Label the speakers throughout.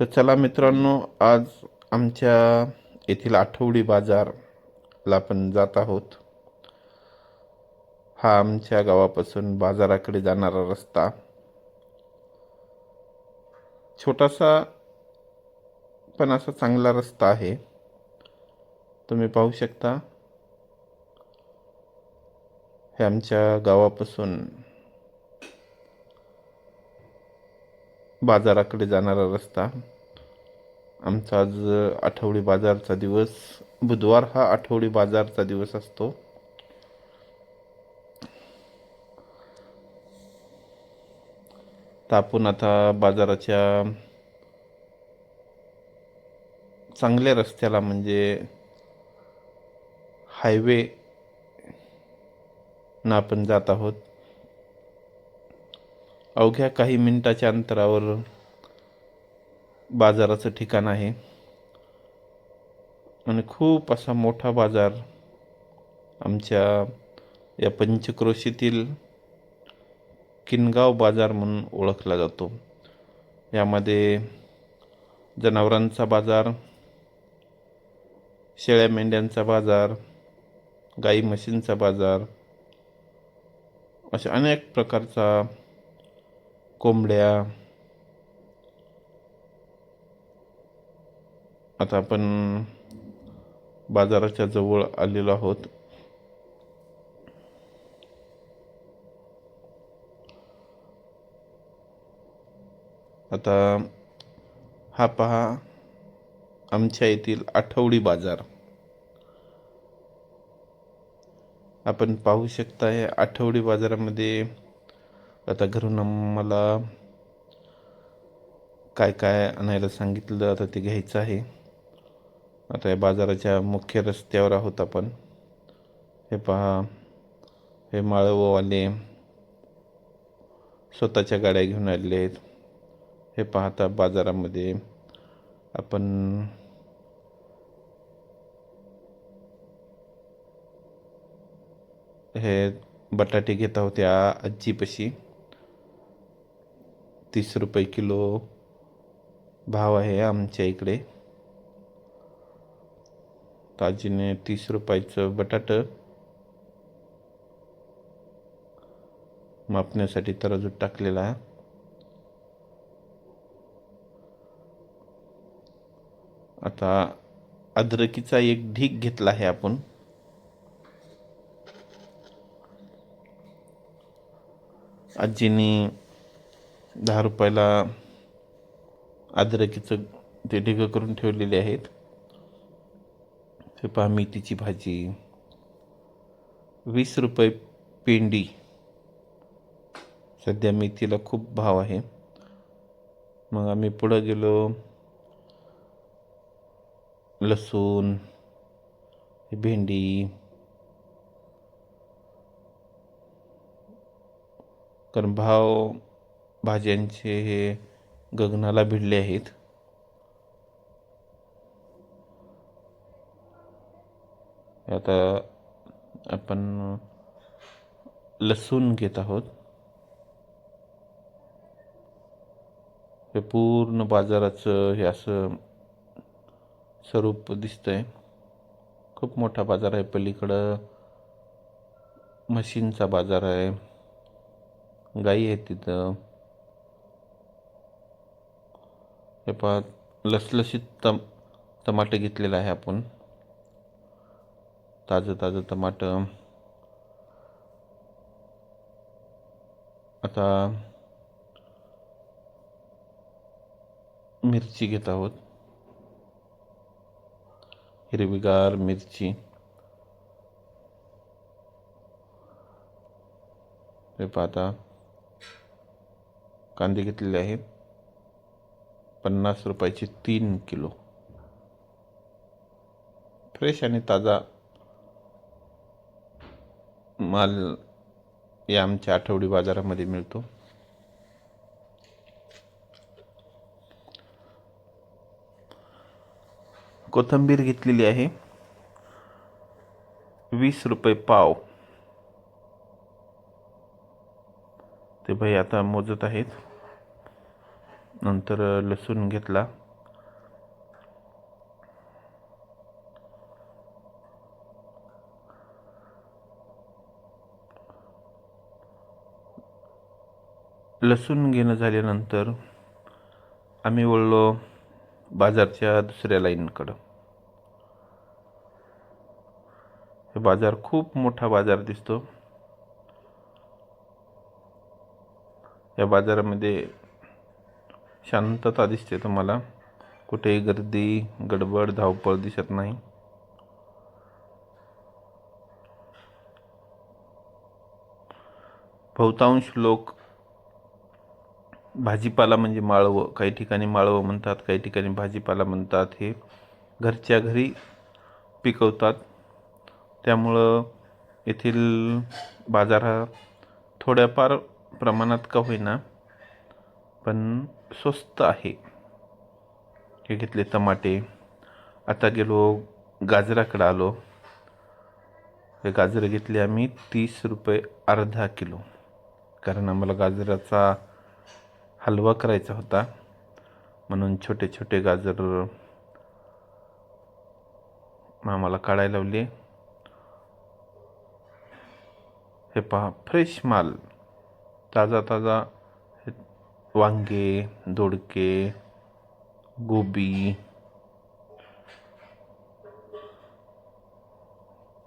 Speaker 1: तर चला मित्रांनो आज आमच्या येथील आठवडी बाजारला आपण जात आहोत. हा आमच्या गावापासून बाजाराकडे जाणारा रस्ता. छोटासा पण असा चांगला रस्ता आहे. तुम्ही पाहू शकता. हे आमच्या गावापासून बाजाराकडे जाणारा रस्ता. आमचा आज आठवडी बाजारचा दिवस. बुधवार हा आठवडी बाजारचा दिवस असतो. तर आपण आता बाजाराच्या चांगल्या रस्त्याला म्हणजे हायवे ना आपण जात आहोत. अवघ्या काही मिनिटाच्या अंतरावर बाजाराचं ठिकाण आहे. आणि खूप असा मोठा बाजार आमच्या या पंचक्रोशीतील किनगाव बाजार म्हणून ओळखला जातो. यामध्ये जनावरांचा बाजार शेळ्या मेंढ्यांचा बाजार गाई म्हशींचा बाजार अशा अनेक प्रकारचा कोंबड्या. आता आपण बाजाराच्या जवळ आलेलो आहोत. आता हा पहा आमच्या येथील आठवडी बाजार. आपण पाहू शकता या आठवडी बाजारामध्ये आता घरून आम्हाला काय काय आणायला सांगितलं आता ते घ्यायचं आहे. आता या बाजाराच्या मुख्य रस्त्यावर आहोत आपण. हे पहा. हे माळववाले स्वतःच्या गाड्या घेऊन आलेले आहेत हे पाहता बाजारामध्ये आपण हे बटाटे घेत आहोत या आजीपाशी. तीस रुपये किलो भाव आहे आमच्या इकडे. ताजीने तीस रुपयाचं बटाटं मापण्यासाठी तराजू टाकलेला. आहे आता अद्रकीचा एक ढीक घेतला आहे आपण. आजीने दहा रुपयाला अद्रकीचं ते ढिगं करून ठेवलेले आहेत. हे पहा मेथीची भाजी. वीस रुपये पेंडी. सध्या मेथीला खूप भाव आहे. मग आम्ही पुढं गेलो. लसूण भेंडी. कारण भाव भाज्यांचे हे गगनाला भिडले आहेत. आता आपण लसूण घेत आहोत. हे पूर्ण बाजाराचं हे असं स्वरूप दिसतंय. खूप मोठा बाजार आहे. पलीकडं म्हशींचा बाजार आहे. गाई आहेत तिथं. हे पहा लसलशीत टम टमाटे घेतलेलं आहे आपण. ताजं ताजं टमाटं. आता मिरची घेत आहोत. हिरवीगार मिरची. हे पाहता कांदे घेतलेले आहेत. पन्नास रुपयाचे तीन किलो. फ्रेश आणि ताजा माल या आमच्या आठवडी बाजारामध्ये मिळतो. कोथिंबीर घेतलेली आहे. वीस रुपये पाव. ते भाई आता मोजत आहेत. नंतर लसूण घेतला. लसूण घेणं झाल्यानंतर आम्ही वळलो बाजारच्या दुसऱ्या लाईनकडं. हे बाजार खूप मोठा बाजार दिसतो. या बाजारामध्ये शांतता दिसते तुम्हाला. कुठेही गर्दी गडबड धावपळ दिसत नाही. बहुतांश लोक भाजीपाला म्हणजे माळवं. काही ठिकाणी माळवं म्हणतात काही ठिकाणी भाजीपाला म्हणतात. हे घरच्या घरी पिकवतात. त्यामुळं येथील बाजार हा थोड्याफार प्रमाणात का होईना पण स्वस्त आहे. हे घेतले टमाटे. आता गेलो गाजराकडं आलो. हे गाजरं घेतले आम्ही तीस रुपये अर्धा किलो. कारण आम्हाला गाजराचा हलवा करायचा होता. म्हणून छोटे छोटे गाजर आम्हाला काढायला लावले. हे पहा फ्रेश माल. ताजा ताजा वांगे दोडके गोबी.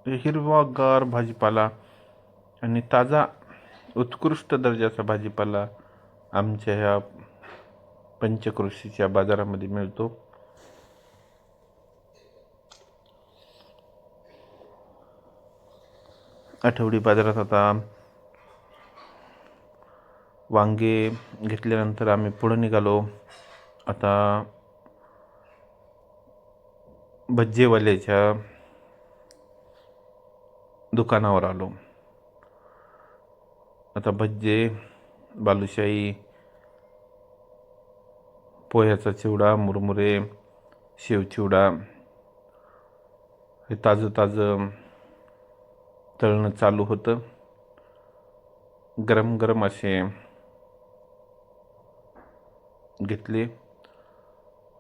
Speaker 1: हिरवागार भाजीपाला आणि ताजा उत्कृष्ट दर्जाचा भाजीपाला आमच्या ह्या पंचकृषीच्या बाजारामध्ये मिळतो. आठवडी बाजारात आता वांगे घेतल्यानंतर आम्ही पुढं निघालो. आता भज्जेवाल्याच्या दुकानावर आलो. आता भज्जे बालुशाही पोह्याचा चिवडा मुरमुरे शेवचिवडा हे ताजं ताजं तळणं चालू होतं. गरम गरम असे घेतले.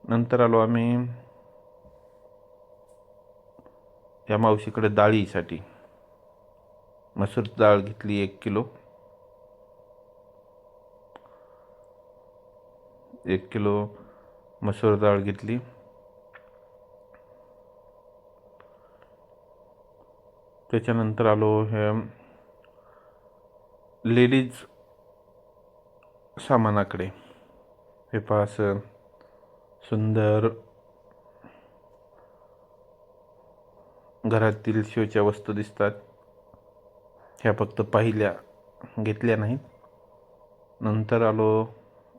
Speaker 1: नंतर आलो आम्ही या मावशीकडे डाळीसाठी. मसूर डाळ घेतली एक किलो. एक किलो मसूर डाळ घेतली. त्याच्यानंतर आलो हे लेडीज सामानाकडे. हे पहा असं सुंदर. घरातील शिवच्या वस्तू दिसतात. ह्या फक्त पाहिल्या घेतल्या नाहीत. नंतर आलो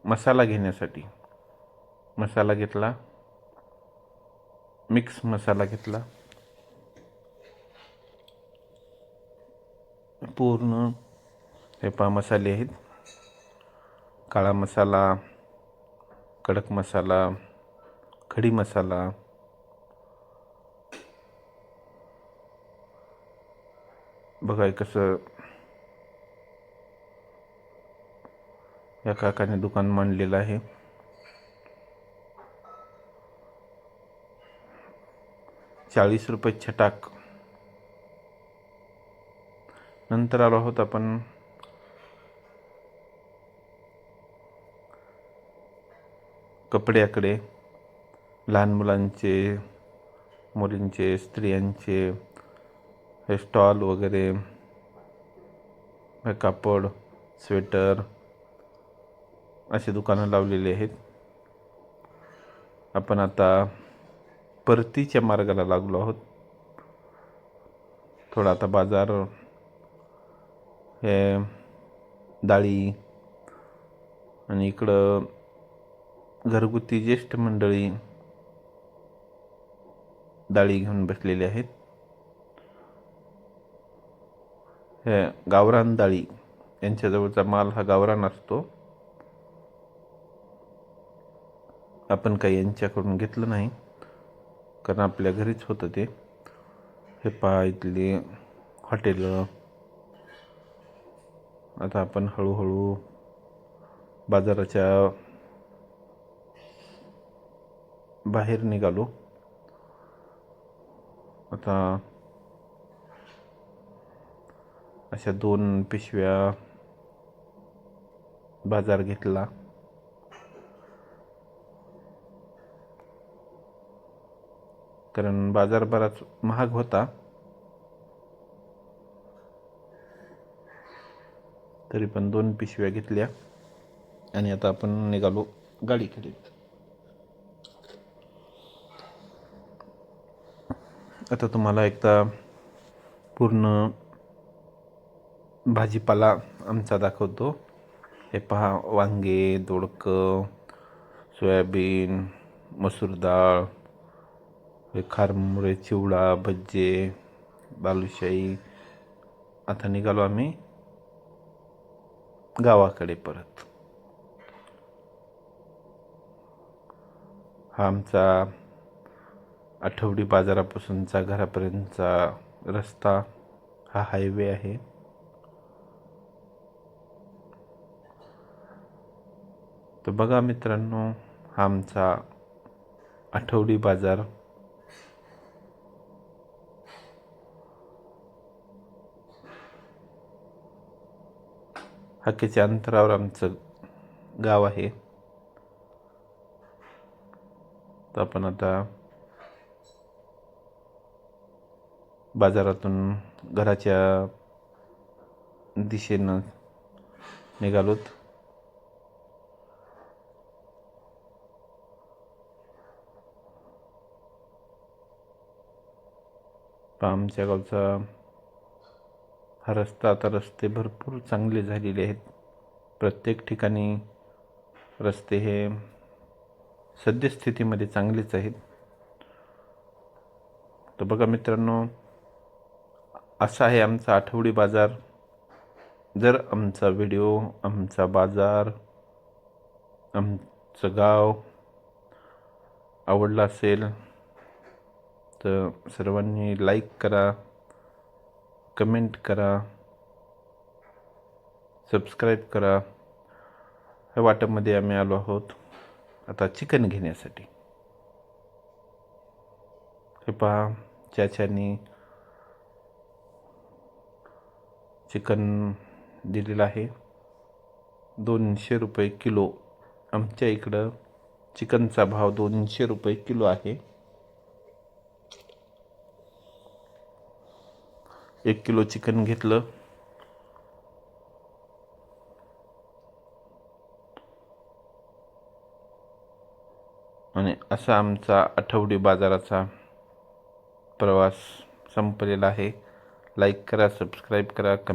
Speaker 1: मसाला घेण्यासाठी. मसाला घेतला. मिक्स मसाला घेतला. पूर्ण हे पहा मसाले आहेत. काळा मसाला कडक मसाला खडी मसाला बघा कसं या काकाने दुकान मांडलेलं आहे. चाळीस रुपये छटाक. नंतर आलो आहोत आपण कपड्याकडे लहान मुलांचे मुलींचे स्त्रियांचे हे स्टॉल वगैरे कापड स्वेटर असे दुकानं लावलेली आहेत. आपण आता परतीच्या मार्गाला लागलो आहोत. थोडा आता बाजार हे डाळी आणि इकडं घरगुती ज्येष्ठ मंडळी डाळी घेऊन बसलेले आहेत. हे गावरान डाळी यांच्याजवळचा माल हा गावरान असतो. आपण काही यांच्याकडून घेतलं नाही कारण आपल्या घरीच होतं ते. हे पहा इथली हॉटेलं. आता आपण हळूहळू बाजाराच्या बाहेर निघालो. आता अशा दोन पिशव्या बाजार घेतला. कारण बाजार बराच महाग होता. तरी पण दोन पिशव्या घेतल्या आणि आता आपण निघालो गाडीकडे. आता तुम्हाला एकदा पूर्ण भाजीपाला आमचा दाखवतो. हे पहा वांगे दोडकं सोयाबीन मसूर डाळ हे खारमुळे चिवडा भज्जे बालुशाही. आता निघालो आम्ही गावाकडे परत. हा आमचा आठवडी बाजारापासूनचा घरापर्यंतचा रस्ता हा हायवे आहे. तर बघा मित्रांनो हा आमचा आठवडी बाजार. हाकेच्या अंतरावर आमचं गाव आहे. तर आपण आता बाजारातून घराच्या दिशेनं निघालोत. आमच्या गावचा हा रस्ता आता रस्ते भरपूर चांगले झालेले आहेत. प्रत्येक ठिकाणी रस्ते हे सद्यस्थितीमध्ये चांगलेच आहेत. तर बघा मित्रांनो असा आहे आमचा आठवडी बाजार. जर आमचा व्हिडिओ आमचा बाजार आमचं गाव आवडला असेल तर सर्वांनी लाईक करा कमेंट करा सबस्क्राईब करा. ह्या वाटपमध्ये आम्ही आलो आहोत. आता चिकन घेण्यासाठी. हे पहा चाच्यानी चिकन दिलेलं आहे. दोनशे रुपये किलो. आमच्या इकडं चिकनचा भाव दोनशे रुपये किलो आहे. एक किलो चिकन घेतलं. आणि असा आमचा आठवडी बाजाराचा प्रवास संपलेला आहे. लाईक करा सबस्क्राईब करा कमेंट